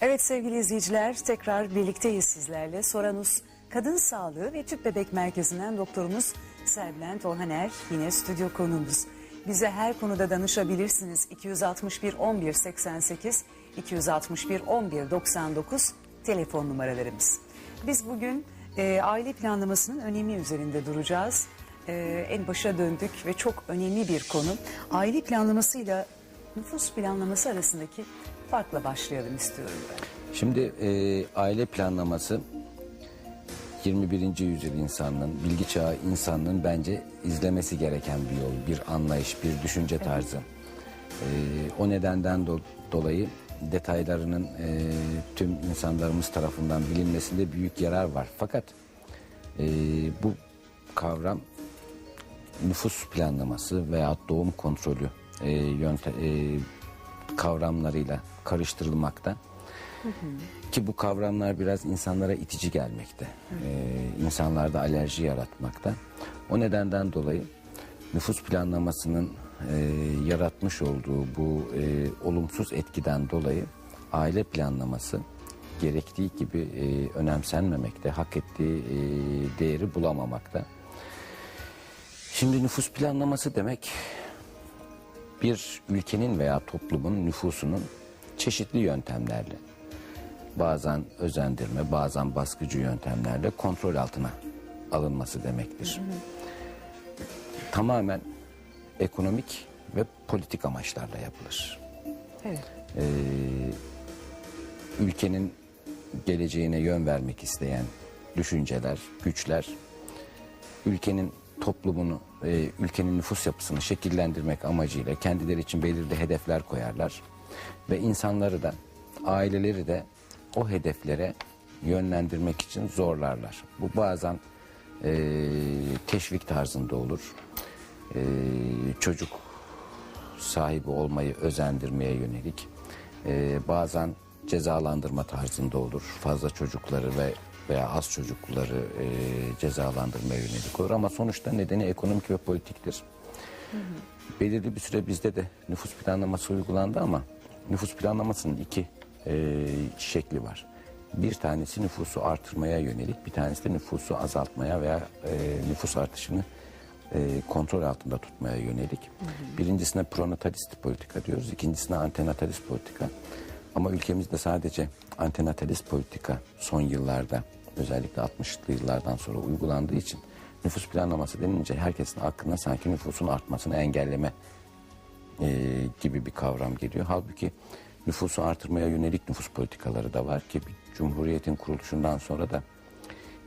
Evet sevgili izleyiciler tekrar birlikteyiz sizlerle. Soranus Kadın Sağlığı ve Tüp Bebek Merkezi'nden doktorumuz Serbülent Orhaner yine stüdyo konuğumuz. Bize her konuda danışabilirsiniz. 261 11 88 261 11 99 telefon numaralarımız. Biz bugün e, aile planlamasının önemi üzerinde duracağız. E, en başa döndük ve çok önemli bir konu. Aile planlamasıyla nüfus planlaması arasındaki farkla başlayalım istiyorum ben. Şimdi e, aile planlaması 21. yüzyıl insanlığın, bilgi çağı insanlığın bence izlemesi gereken bir yol, bir anlayış, bir düşünce tarzı. E, o nedenden do- dolayı detaylarının e, tüm insanlarımız tarafından bilinmesinde büyük yarar var. Fakat e, bu kavram nüfus planlaması veya doğum kontrolü e, yönte, e, kavramlarıyla karıştırılmakta. Ki bu kavramlar biraz insanlara itici gelmekte. Ee, insanlarda alerji yaratmakta. O nedenden dolayı nüfus planlamasının e, yaratmış olduğu bu e, olumsuz etkiden dolayı aile planlaması gerektiği gibi e, önemsenmemekte, hak ettiği e, değeri bulamamakta. Şimdi nüfus planlaması demek bir ülkenin veya toplumun nüfusunun çeşitli yöntemlerle bazen özendirme, bazen baskıcı yöntemlerle kontrol altına alınması demektir. Tamamen ekonomik ve politik amaçlarla yapılır. Evet. Ülkenin geleceğine yön vermek isteyen düşünceler, güçler, ülkenin toplumunu, e, ülkenin nüfus yapısını şekillendirmek amacıyla kendileri için belirli hedefler koyarlar. Ve insanları da, aileleri de o hedeflere yönlendirmek için zorlarlar. Bu bazen e, teşvik tarzında olur. E, çocuk sahibi olmayı özendirmeye yönelik. E, bazen cezalandırma tarzında olur. Fazla çocukları ve veya az çocukları e, cezalandırmaya yönelik olur. Ama sonuçta nedeni ekonomik ve politiktir. Belirli bir süre bizde de nüfus planlaması uygulandı ama nüfus planlamasının iki e, şekli var. Bir tanesi nüfusu artırmaya yönelik, bir tanesi de nüfusu azaltmaya veya e, nüfus artışını e, kontrol altında tutmaya yönelik. Birincisine pronatalist politika diyoruz, ikincisine antenatalist politika. Ama ülkemizde sadece antenatalist politika son yıllarda özellikle 60'lı yıllardan sonra uygulandığı için nüfus planlaması denince herkesin aklına sanki nüfusun artmasını engelleme e, gibi bir kavram geliyor. Halbuki nüfusu artırmaya yönelik nüfus politikaları da var ki Cumhuriyet'in kuruluşundan sonra da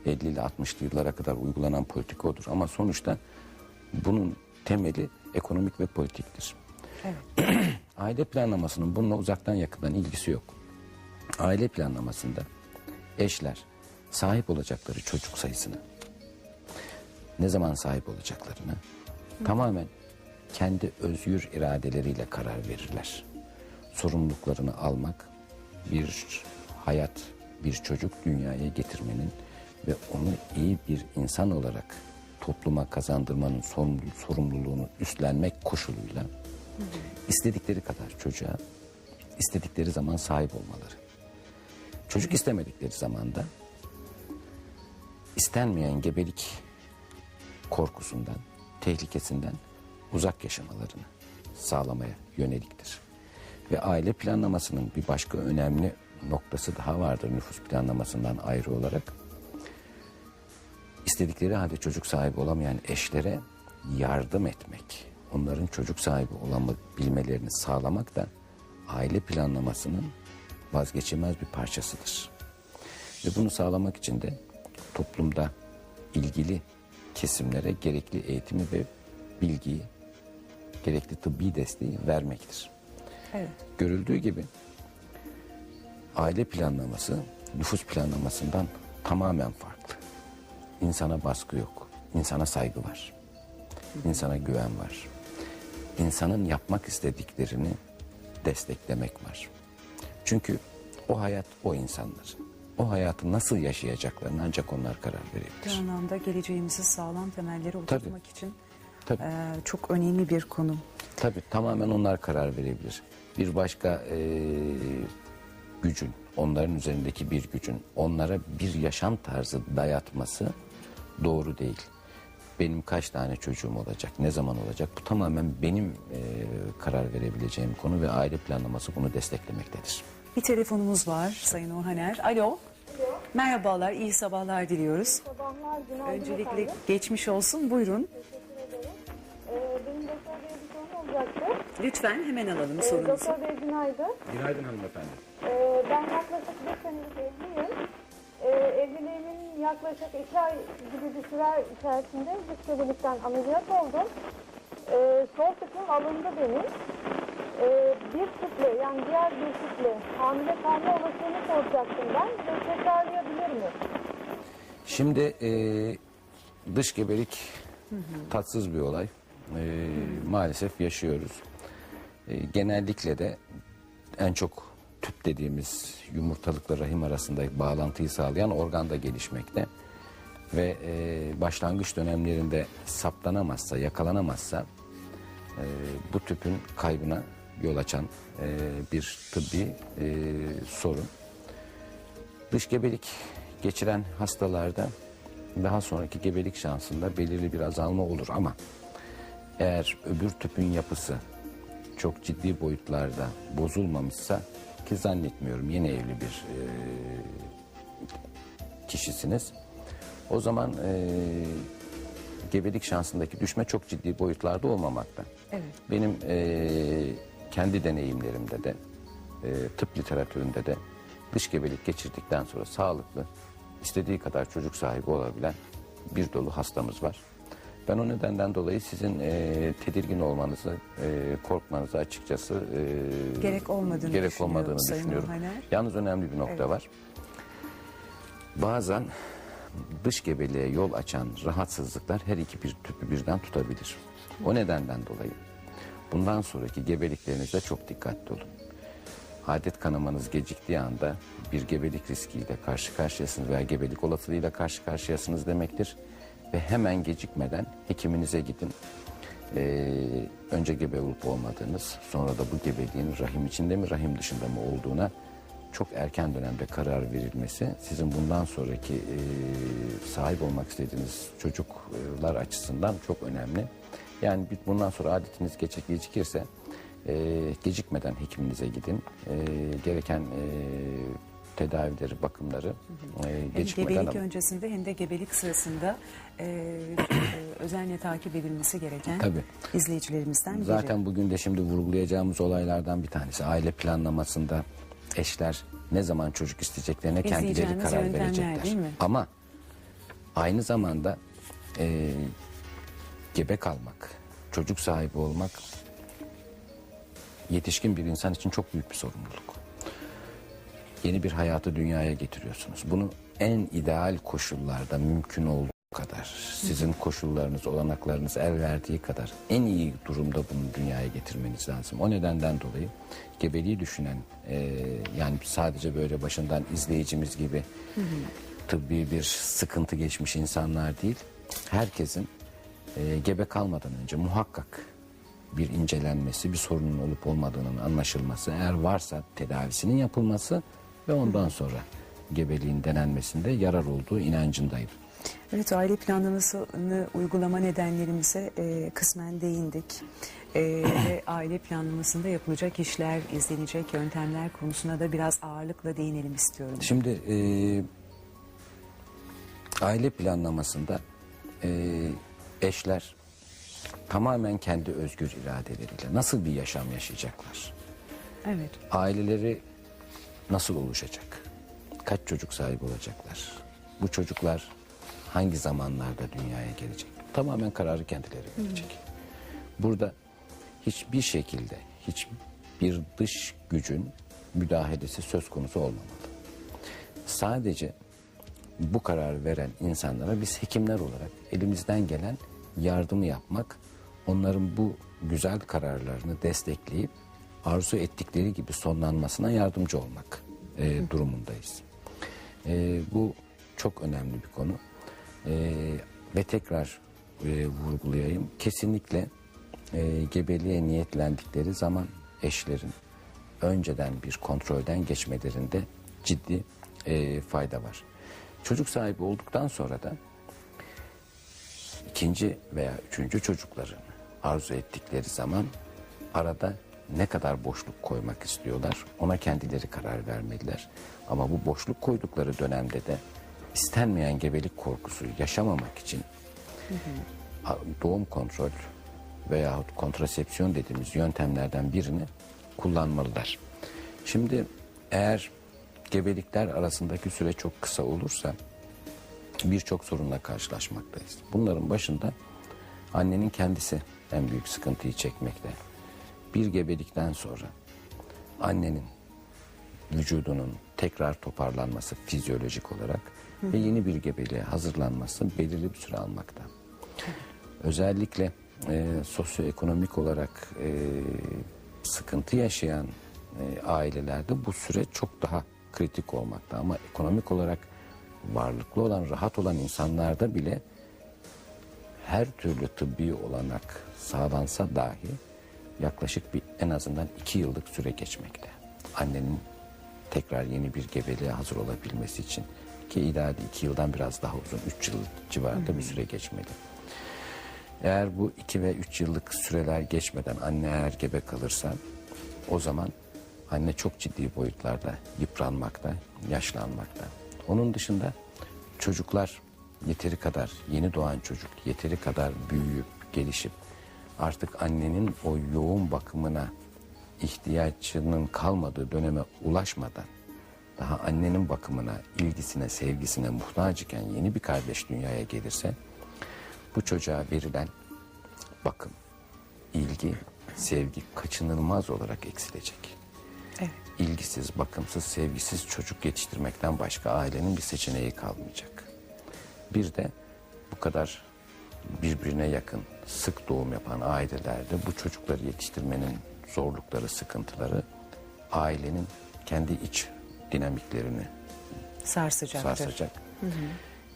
50 ile 60'lı yıllara kadar uygulanan politika odur. Ama sonuçta bunun temeli ekonomik ve politiktir. Aile planlamasının bununla uzaktan yakından ilgisi yok. Aile planlamasında eşler sahip olacakları çocuk sayısını, ne zaman sahip olacaklarını tamamen kendi özgür iradeleriyle karar verirler. Sorumluluklarını almak, bir hayat, bir çocuk dünyaya getirmenin ve onu iyi bir insan olarak topluma kazandırmanın sorumlu- sorumluluğunu üstlenmek koşuluyla istedikleri kadar çocuğa istedikleri zaman sahip olmaları. Çocuk istemedikleri zaman da istenmeyen gebelik korkusundan, tehlikesinden uzak yaşamalarını sağlamaya yöneliktir. Ve aile planlamasının bir başka önemli noktası daha vardır nüfus planlamasından ayrı olarak. İstedikleri halde çocuk sahibi olamayan eşlere yardım etmek, onların çocuk sahibi olabilmelerini sağlamak da aile planlamasının vazgeçilmez bir parçasıdır. Ve bunu sağlamak için de toplumda ilgili kesimlere gerekli eğitimi ve bilgiyi, gerekli tıbbi desteği vermektir. Evet. Görüldüğü gibi aile planlaması nüfus planlamasından tamamen farklı. İnsana baskı yok, insana saygı var, insana güven var. İnsanın yapmak istediklerini desteklemek var. Çünkü o hayat o insanlar. o hayatı nasıl yaşayacaklarını ancak onlar karar Bir verebilir. anlamda geleceğimizi sağlam temelleri oturtmak için Tabii. e, çok önemli bir konu. Tabii tamamen onlar karar verebilir. Bir başka e, gücün, onların üzerindeki bir gücün onlara bir yaşam tarzı dayatması doğru değil. Benim kaç tane çocuğum olacak, ne zaman olacak bu tamamen benim e, karar verebileceğim konu ve aile planlaması bunu desteklemektedir. Bir telefonumuz var Sayın Orhaner. Alo. Merhabalar, iyi sabahlar diliyoruz. Sabahlar, günaydın Öncelikle efendim. geçmiş olsun. Buyurun. Teşekkür ederim. Ee, benim Doktor Bey'e bir sorum olacaktı. Lütfen hemen alalım Ee, sorunuzu. Doktor Bey günaydın. Günaydın hanımefendi. Ee, ben yaklaşık bir senelik evliyim. Yaklaşık iki ay gibi bir süre içerisinde dış gebelikten ameliyat oldum. Ee, sol tıkım alındı benim. Ee, bir tüple yani diğer bir tüple hamile kalma olasılığını soracaktım ben ve tekrarlayabilir mi? Şimdi e, dış gebelik tatsız bir olay. E, maalesef yaşıyoruz. E, genellikle de en çok tüp dediğimiz yumurtalıkla rahim arasında bağlantıyı sağlayan organda gelişmekte. Ve e, başlangıç dönemlerinde saptanamazsa, yakalanamazsa e, bu tüpün kaybına yol açan e, bir tıbbi e, sorun. Dış gebelik geçiren hastalarda daha sonraki gebelik şansında belirli bir azalma olur ama eğer öbür tüpün yapısı çok ciddi boyutlarda bozulmamışsa ki zannetmiyorum yeni evli bir e, kişisiniz. O zaman e, gebelik şansındaki düşme çok ciddi boyutlarda olmamakta. Evet. Benim e, kendi deneyimlerimde de e, tıp literatüründe de dış gebelik geçirdikten sonra sağlıklı, istediği kadar çocuk sahibi olabilen bir dolu hastamız var. Ben o nedenden dolayı sizin e, tedirgin olmanızı, e, korkmanızı açıkçası e, Gerek olmadığını gerek düşünüyorum olmadığını Sayın düşünüyorum. Yalnız önemli bir nokta var. Bazen dış gebeliğe yol açan rahatsızlıklar her iki bir tüpü birden tutabilir. O nedenden dolayı bundan sonraki gebeliklerinizde çok dikkatli olun. Adet kanamanız geciktiği anda bir gebelik riskiyle karşı karşıyasınız veya gebelik olasılığıyla karşı karşıyasınız demektir. Ve hemen gecikmeden hekiminize gidin. Ee, önce gebe olup olmadığınız, sonra da bu gebeliğin rahim içinde mi, rahim dışında mı olduğuna çok erken dönemde karar verilmesi sizin bundan sonraki e, sahip olmak istediğiniz çocuklar açısından çok önemli. Yani bundan sonra adetiniz geçe, gecikirse e, gecikmeden hekiminize gidin. E, gereken e, tedavileri, bakımları e, Hem gecikmeden gebelik alın. öncesinde hem de gebelik sırasında e, e, özenle takip edilmesi gereken Tabii. izleyicilerimizden biri. Zaten bugün de şimdi vurgulayacağımız olaylardan bir tanesi. Aile planlamasında eşler ne zaman çocuk isteyeceklerine kendileri karar verecekler. değil mi? Ama aynı zamanda e, gebe kalmak, çocuk sahibi olmak yetişkin bir insan için çok büyük bir sorumluluk. Yeni bir hayatı dünyaya getiriyorsunuz. Bunu en ideal koşullarda mümkün olduğu kadar, sizin koşullarınız, olanaklarınız el verdiği kadar en iyi durumda bunu dünyaya getirmeniz lazım. O nedenden dolayı gebeliği düşünen, e, yani sadece böyle başından izleyicimiz gibi tıbbi bir sıkıntı geçmiş insanlar değil, herkesin e, gebe kalmadan önce muhakkak bir incelenmesi, bir sorunun olup olmadığının anlaşılması, eğer varsa tedavisinin yapılması ve ondan sonra gebeliğin denenmesinde yarar olduğu inancındayım. Evet aile planlamasını uygulama nedenlerimize e, kısmen değindik. E, ve aile planlamasında yapılacak işler, izlenecek yöntemler konusuna da biraz ağırlıkla değinelim istiyorum. Şimdi e, aile planlamasında e, eşler tamamen kendi özgür iradeleriyle nasıl bir yaşam yaşayacaklar? Evet. Aileleri nasıl oluşacak? Kaç çocuk sahibi olacaklar? Bu çocuklar hangi zamanlarda dünyaya gelecek? Tamamen kararı kendileri verecek. Burada hiçbir şekilde hiçbir dış gücün müdahalesi söz konusu olmamalı. Sadece bu karar veren insanlara biz hekimler olarak elimizden gelen yardımı yapmak, onların bu güzel kararlarını destekleyip arzu ettikleri gibi sonlanmasına yardımcı olmak e, durumundayız. E, bu çok önemli bir konu. E, ve tekrar e, vurgulayayım. Kesinlikle e, gebeliğe niyetlendikleri zaman eşlerin önceden bir kontrolden geçmelerinde ciddi e, fayda var. Çocuk sahibi olduktan sonra da ikinci veya üçüncü çocuklarını arzu ettikleri zaman arada ne kadar boşluk koymak istiyorlar ona kendileri karar vermeliler. Ama bu boşluk koydukları dönemde de istenmeyen gebelik korkusu yaşamamak için a- doğum kontrol veyahut kontrasepsiyon dediğimiz yöntemlerden birini kullanmalılar. Şimdi eğer gebelikler arasındaki süre çok kısa olursa birçok sorunla karşılaşmaktayız. Bunların başında annenin kendisi en büyük sıkıntıyı çekmekte. Bir gebelikten sonra annenin vücudunun tekrar toparlanması fizyolojik olarak ve yeni bir gebeliğe hazırlanması belirli bir süre almakta. Özellikle e, sosyoekonomik olarak e, sıkıntı yaşayan e, ailelerde bu süre çok daha kritik olmakta. Ama ekonomik olarak varlıklı olan, rahat olan insanlarda bile her türlü tıbbi olanak sağlansa dahi yaklaşık bir en azından iki yıllık süre geçmekte. Annenin tekrar yeni bir gebeliğe hazır olabilmesi için ki idealde iki yıldan biraz daha uzun, üç yıl civarında bir süre geçmeli. Eğer bu iki ve üç yıllık süreler geçmeden anne eğer gebe kalırsa o zaman anne çok ciddi boyutlarda yıpranmakta, yaşlanmakta. Onun dışında çocuklar yeteri kadar, yeni doğan çocuk yeteri kadar büyüyüp, gelişip artık annenin o yoğun bakımına ihtiyacının kalmadığı döneme ulaşmadan daha annenin bakımına, ilgisine, sevgisine muhtaç iken yeni bir kardeş dünyaya gelirse bu çocuğa verilen bakım, ilgi, sevgi kaçınılmaz olarak eksilecek. Evet. İlgisiz, bakımsız, sevgisiz çocuk yetiştirmekten başka ailenin bir seçeneği kalmayacak. Bir de bu kadar birbirine yakın, sık doğum yapan ailelerde bu çocukları yetiştirmenin zorlukları, sıkıntıları ailenin kendi iç dinamiklerini Sarsacaktır. sarsacak.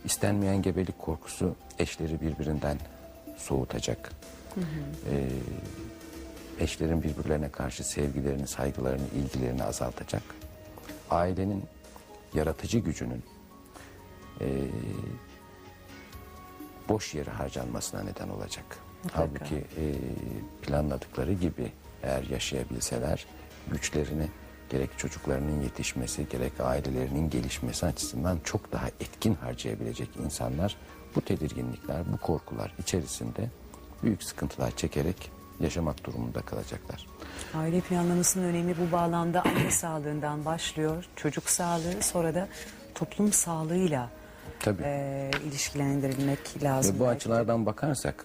İstenmeyen gebelik korkusu eşleri birbirinden soğutacak. Ee, eşlerin birbirlerine karşı sevgilerini, saygılarını, ilgilerini azaltacak. Ailenin yaratıcı gücünün ee, boş yere harcanmasına neden olacak. Halbuki ee, planladıkları gibi eğer yaşayabilseler güçlerini gerek çocuklarının yetişmesi gerek ailelerinin gelişmesi açısından çok daha etkin harcayabilecek insanlar bu tedirginlikler, bu korkular içerisinde büyük sıkıntılar çekerek yaşamak durumunda kalacaklar. Aile planlamasının önemi bu bağlamda anne sağlığından başlıyor. Çocuk sağlığı sonra da toplum sağlığıyla Tabii. e, ilişkilendirilmek lazım. Ve bu belki açılardan bakarsak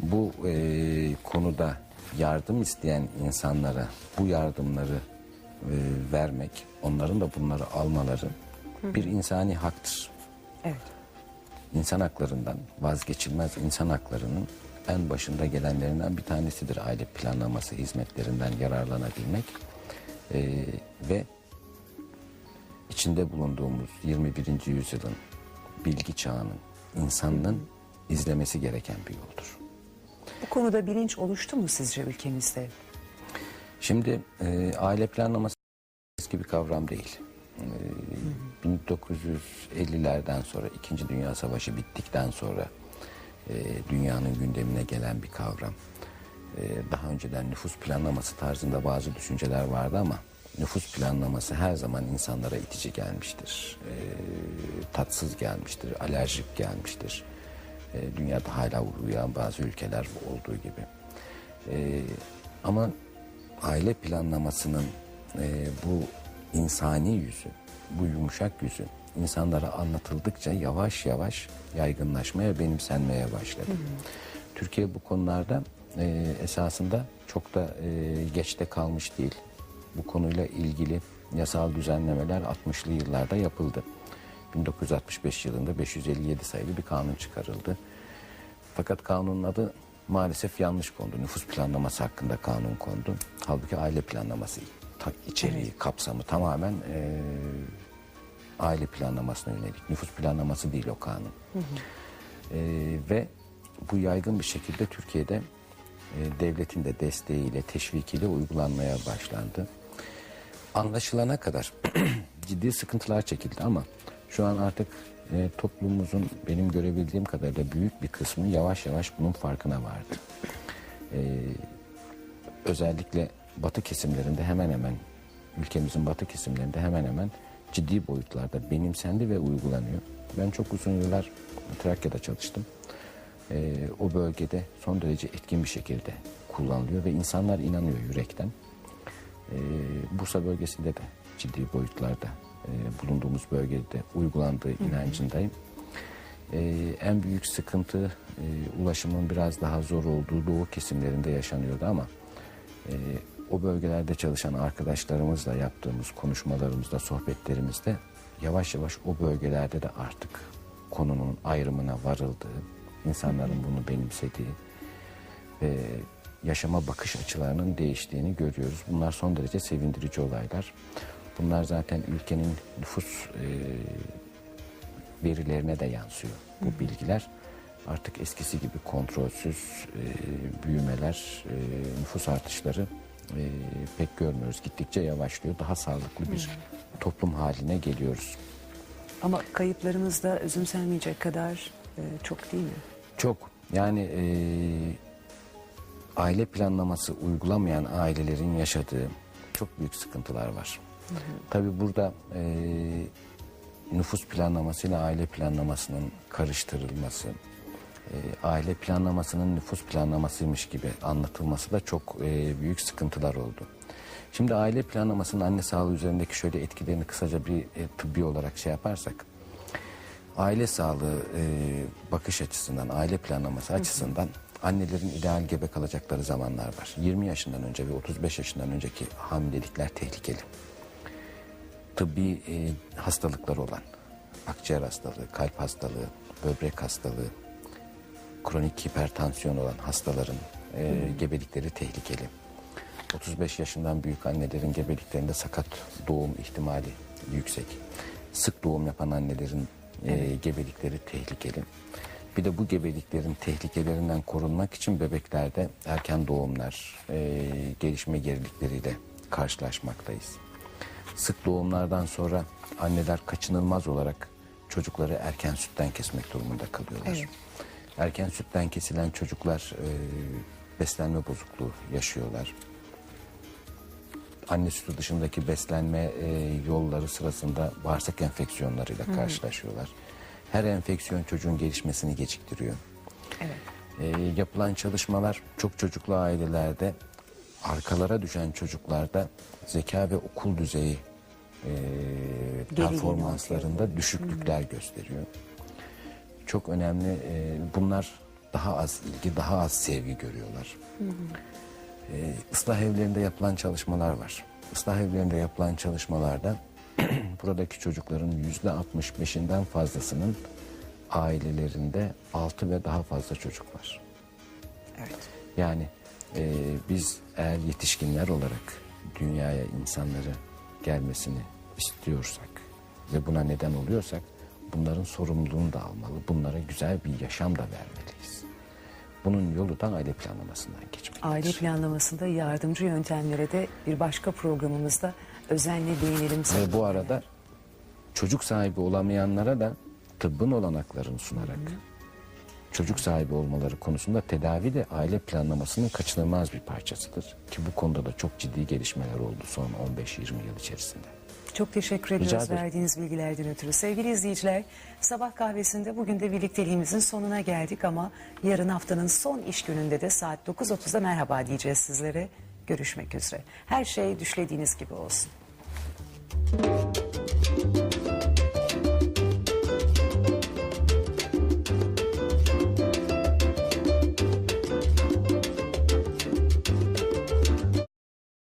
bu e, konuda yardım isteyen insanlara bu yardımları e, vermek, onların da bunları almaları bir insani haktır. Evet. İnsan haklarından vazgeçilmez insan haklarının en başında gelenlerinden bir tanesidir aile planlaması hizmetlerinden yararlanabilmek E, ve içinde bulunduğumuz 21. yüzyılın bilgi çağının insanlığın izlemesi gereken bir yoldur. Bu konuda bilinç oluştu mu sizce ülkemizde? Şimdi e, aile planlaması eski bir kavram değil. E, 1950'lerden sonra İkinci Dünya Savaşı bittikten sonra e, dünyanın gündemine gelen bir kavram. E, daha önceden nüfus planlaması tarzında bazı düşünceler vardı ama nüfus planlaması her zaman insanlara itici gelmiştir. E, tatsız gelmiştir, alerjik gelmiştir. E, dünyada hala uyan bazı ülkeler olduğu gibi. E, ama aile planlamasının e, bu insani yüzü, bu yumuşak yüzü insanlara anlatıldıkça yavaş yavaş yaygınlaşmaya, benimsenmeye başladı. Türkiye bu konularda e, esasında çok da e, geçte kalmış değil. Bu konuyla ilgili yasal düzenlemeler 60'lı yıllarda yapıldı. 1965 yılında 557 sayılı bir kanun çıkarıldı. Fakat kanunun adı maalesef yanlış kondu. Nüfus planlaması hakkında kanun kondu. Halbuki aile planlaması içeriği, kapsamı tamamen e, aile planlamasına yönelik. Nüfus planlaması değil o kanun. Ee, ve bu yaygın bir şekilde Türkiye'de e, devletin de desteğiyle, teşvikiyle uygulanmaya başlandı. Anlaşılana kadar ciddi sıkıntılar çekildi ama şu an artık e, toplumumuzun benim görebildiğim kadarıyla büyük bir kısmı yavaş yavaş bunun farkına vardı. Ee, özellikle batı kesimlerinde hemen hemen ülkemizin batı kesimlerinde hemen hemen ciddi boyutlarda benimsendi ve uygulanıyor. Ben çok uzun yıllar Trakya'da çalıştım. Ee, o bölgede son derece etkin bir şekilde kullanılıyor ve insanlar inanıyor yürekten. Ee, Bursa bölgesinde de ciddi boyutlarda e, bulunduğumuz bölgede uygulandığı inancındayım. Ee, en büyük sıkıntı e, ulaşımın biraz daha zor olduğu doğu kesimlerinde yaşanıyordu ama e, o bölgelerde çalışan arkadaşlarımızla yaptığımız konuşmalarımızda, sohbetlerimizde yavaş yavaş o bölgelerde de artık konunun ayrımına varıldığı, insanların bunu benimsediği ve yaşama bakış açılarının değiştiğini görüyoruz. Bunlar son derece sevindirici olaylar. Bunlar zaten ülkenin nüfus e, verilerine de yansıyor bu bilgiler. Artık eskisi gibi kontrolsüz e, büyümeler, e, nüfus artışları e, pek görmüyoruz. Gittikçe yavaşlıyor. Daha sağlıklı bir toplum haline geliyoruz. Ama kayıplarımız da özümsenmeyecek kadar e, çok değil mi? Çok yani e, aile planlaması uygulamayan ailelerin yaşadığı çok büyük sıkıntılar var. Tabii burada e, nüfus planlamasıyla aile planlamasının karıştırılması, e, aile planlamasının nüfus planlamasıymış gibi anlatılması da çok e, büyük sıkıntılar oldu. Şimdi aile planlamasının anne sağlığı üzerindeki şöyle etkilerini kısaca bir e, tıbbi olarak şey yaparsak, aile sağlığı e, bakış açısından, aile planlaması açısından annelerin ideal gebe kalacakları zamanlar var. 20 yaşından önce ve 35 yaşından önceki hamilelikler tehlikeli. Tıbbi e, hastalıkları olan, akciğer hastalığı, kalp hastalığı, böbrek hastalığı, kronik hipertansiyon olan hastaların e, gebelikleri tehlikeli. 35 yaşından büyük annelerin gebeliklerinde sakat doğum ihtimali yüksek. Sık doğum yapan annelerin e, gebelikleri tehlikeli. Bir de bu gebeliklerin tehlikelerinden korunmak için bebeklerde erken doğumlar, e, gelişme gerilikleriyle karşılaşmaktayız. Sık doğumlardan sonra anneler kaçınılmaz olarak çocukları erken sütten kesmek durumunda kalıyorlar. Evet. Erken sütten kesilen çocuklar e, beslenme bozukluğu yaşıyorlar. Anne sütü dışındaki beslenme e, yolları sırasında bağırsak enfeksiyonlarıyla karşılaşıyorlar. Her enfeksiyon çocuğun gelişmesini geciktiriyor. Evet. E, yapılan çalışmalar çok çocuklu ailelerde arkalara düşen çocuklarda zeka ve okul düzeyi e, performanslarında düşüklükler gösteriyor. Çok önemli. e, bunlar daha az ilgi, daha az sevgi görüyorlar. E, ıslah evlerinde yapılan çalışmalar var. Islah evlerinde yapılan çalışmalarda buradaki çocukların yüzde 65'inden fazlasının ailelerinde 6 ve daha fazla çocuk var. Evet. Yani e, biz eğer yetişkinler olarak dünyaya insanları gelmesini istiyorsak ve buna neden oluyorsak bunların sorumluluğunu da almalı. Bunlara güzel bir yaşam da vermeliyiz. Bunun yolu da aile planlamasından geçmektedir. Aile planlamasında yardımcı yöntemlere de bir başka programımızda özenle değinelim. Ve bu arada çocuk sahibi olamayanlara da tıbbın olanaklarını sunarak çocuk sahibi olmaları konusunda tedavi de aile planlamasının kaçınılmaz bir parçasıdır. Ki bu konuda da çok ciddi gelişmeler oldu son 15-20 yıl içerisinde. Çok teşekkür ediyoruz verdiğiniz bilgilerden ötürü. Sevgili izleyiciler, sabah kahvesinde bugün de birlikteliğimizin sonuna geldik ama yarın haftanın son iş gününde de saat 9.30'da merhaba diyeceğiz sizlere. Görüşmek üzere. Her şey düşlediğiniz gibi olsun. Thank you.